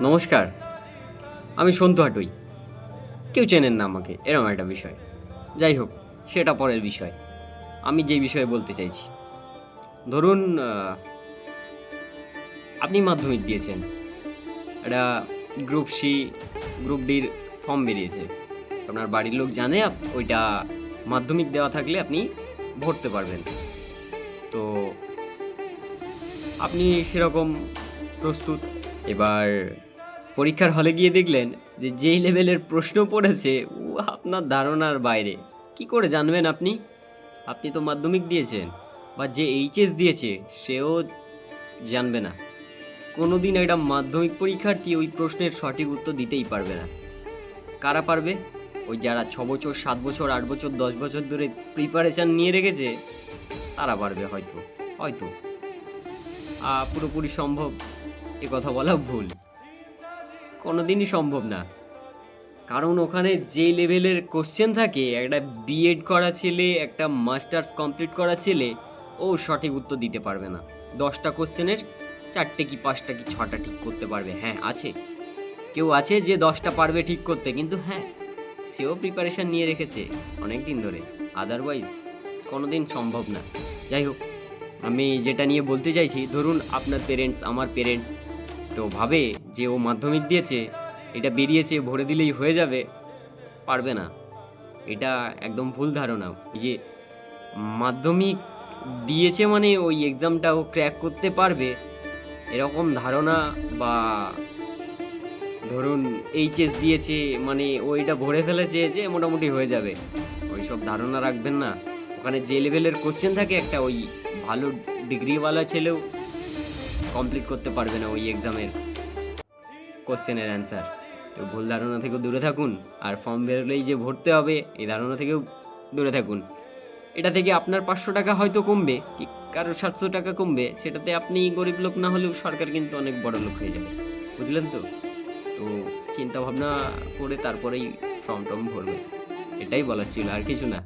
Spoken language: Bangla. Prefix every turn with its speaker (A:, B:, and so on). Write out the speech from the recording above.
A: নমস্কার। আমি সন্তু হাটুই। কেউ চেনেন না আমাকে, এরকম একটা বিষয়। যাই হোক, সেটা পরের বিষয়। আমি যে বিষয়ে বলতে চাইছি। ধরুন আপনি মাধ্যমিক দিয়েছেন। একটা গ্রুপ সি, গ্রুপ ডির ফর্ম বেরিয়েছে। আপনার বাড়ির লোক জানে ওইটা মাধ্যমিক দেওয়া থাকলে আপনি ভরতে পারবেন। তো আপনি সেরকম প্রস্তুত। এবার পরীক্ষার হলে গিয়ে দেখলেন যে যেই লেভেলের প্রশ্ন পড়েছে ও আপনার ধারণার বাইরে। কি করে জানবেন আপনি? আপনি তো মাধ্যমিক দিয়েছেন বা যে এইচএস দিয়েছে, সেও জানবে না। কোনোদিন একটা মাধ্যমিক পরীক্ষার্থী ওই প্রশ্নের সঠিক উত্তর দিতেই পারবে না। কারা পারবে? ওই যারা ছ বছর, সাত বছর, আট বছর, দশ বছর ধরে প্রিপারেশান নিয়ে রেখেছে, তারা পারবে হয়তো হয়তো। পুরোপুরি সম্ভব এ কথা বলা ভুল। কোনোদিনই সম্ভব না। কারণ ওখানে যে লেভেলের কোশ্চেন থাকে, একটা বিএড করা ছেলে, একটা মাস্টার্স কমপ্লিট করা ছেলে, ও সঠিক উত্তর দিতে পারবে না। দশটা কোশ্চেনের চারটে কি, পাঁচটা কি, ছটা ঠিক করতে পারবে? হ্যাঁ আছে। কেউ আছে যে দশটা পারবে ঠিক করতে, কিন্তু হ্যাঁ সেও প্রিপারেশান নিয়ে রেখেছে অনেক দিন ধরে। আদারওয়াইজ কোনোদিন সম্ভব না। যাই হোক, আমি যেটা নিয়ে বলতে চাইছি, ধরুন আপনার পেরেন্টস আমার পেরেন্টস তো ভাবে যে ও মাধ্যমিক দিয়েছে, এটা বেরিয়েছে, ভরে দিলেই হয়ে যাবে, পারবে না। এটা একদম ভুল ধারণা। যে মাধ্যমিক দিয়েছে মানে ওই এক্সামটা ও ক্র্যাক করতে পারবে, এরকম ধারণা বা ধরুন এইচএস দিয়েছে মানে ও এটা ভরে ফেলেছে যে মোটামুটি হয়ে যাবে। ওই সব ধারণা রাখবেন না। ওখানে যে লেভেলের কোশ্চেন থাকে একটা ওই ভালো ডিগ্রিওয়ালা ছেলেও কমপ্লিট করতে পারবে না ওই এক্সামের কোশ্চেনের অ্যান্সার। তো ভুল ধারণা থেকেও দূরে থাকুন, আর ফর্ম বেরোলেই যে ভরতে হবে, এই ধারণা থেকেও দূরে থাকুন। এটা থেকে আপনার পাঁচশো টাকা হয়তো কমবে, কি কারোর সাতশো টাকা কমবে, সেটাতে আপনি গরিব লোক না হলেও সরকার কিন্তু অনেক বড় লোক হয়ে যাবে। বুঝলেন তো? তো চিন্তা ভাবনা করে তারপরেই ফর্ম টর্ম ভরবে। এটাই বলার ছিল, আর কিছু না।